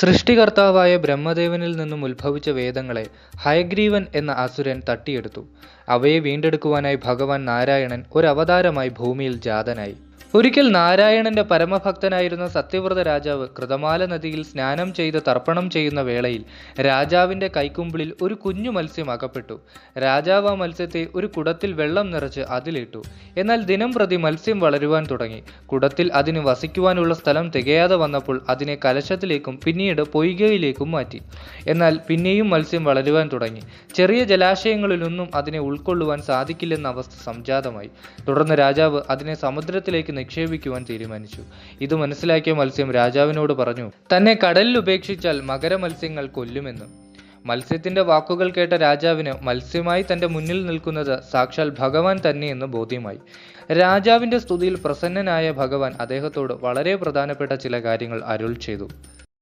സൃഷ്ടികർത്താവായ ബ്രഹ്മദേവനിൽ നിന്നും ഉത്ഭവിച്ച വേദങ്ങളെ ഹയഗ്രീവൻ എന്ന അസുരൻ തട്ടിയെടുത്തു. അവയെ വീണ്ടെടുക്കുവാനായി ഭഗവാൻ നാരായണൻ ഒരവതാരമായി ഭൂമിയിൽ ജാതനായി. ഒരിക്കൽ നാരായണന്റെ പരമഭക്തനായിരുന്ന സത്യവ്രത രാജാവ് കൃതമാല നദിയിൽ സ്നാനം ചെയ്ത് തർപ്പണം ചെയ്യുന്ന വേളയിൽ രാജാവിന്റെ കൈക്കുമ്പിളിൽ ഒരു കുഞ്ഞു മത്സ്യം അകപ്പെട്ടു. രാജാവ് ആ മത്സ്യത്തെ ഒരു കുടത്തിൽ വെള്ളം നിറച്ച് അതിലിട്ടു. എന്നാൽ ദിനം പ്രതി മത്സ്യം വളരുവാൻ തുടങ്ങി. കുടത്തിൽ അതിന് വസിക്കുവാനുള്ള സ്ഥലം തികയാതെ വന്നപ്പോൾ അതിനെ കലശത്തിലേക്കും പിന്നീട് പൊയ്കയിലേക്കും മാറ്റി. എന്നാൽ പിന്നെയും മത്സ്യം വളരുവാൻ തുടങ്ങി. ചെറിയ ജലാശയങ്ങളിലൊന്നും അതിനെ ഉൾക്കൊള്ളുവാൻ സാധിക്കില്ലെന്ന അവസ്ഥ സംജാതമായി. തുടർന്ന് രാജാവ് അതിനെ സമുദ്രത്തിലേക്ക് നിക്ഷേപിക്കുവാൻ തീരുമാനിച്ചു. ഇത് മനസ്സിലാക്കിയ മത്സ്യം രാജാവിനോട് പറഞ്ഞു തന്നെ കടലിൽ ഉപേക്ഷിച്ചാൽ മകര മത്സ്യങ്ങൾ കൊല്ലുമെന്ന്. മത്സ്യത്തിന്റെ വാക്കുകൾ കേട്ട രാജാവിന് മത്സ്യമായി തന്റെ മുന്നിൽ നിൽക്കുന്നത് സാക്ഷാൽ ഭഗവാൻ തന്നെയെന്ന് ബോധ്യമായി. രാജാവിന്റെ സ്തുതിയിൽ പ്രസന്നനായ ഭഗവാൻ അദ്ദേഹത്തോട് വളരെ പ്രധാനപ്പെട്ട ചില കാര്യങ്ങൾ അരുൾ ചെയ്തു.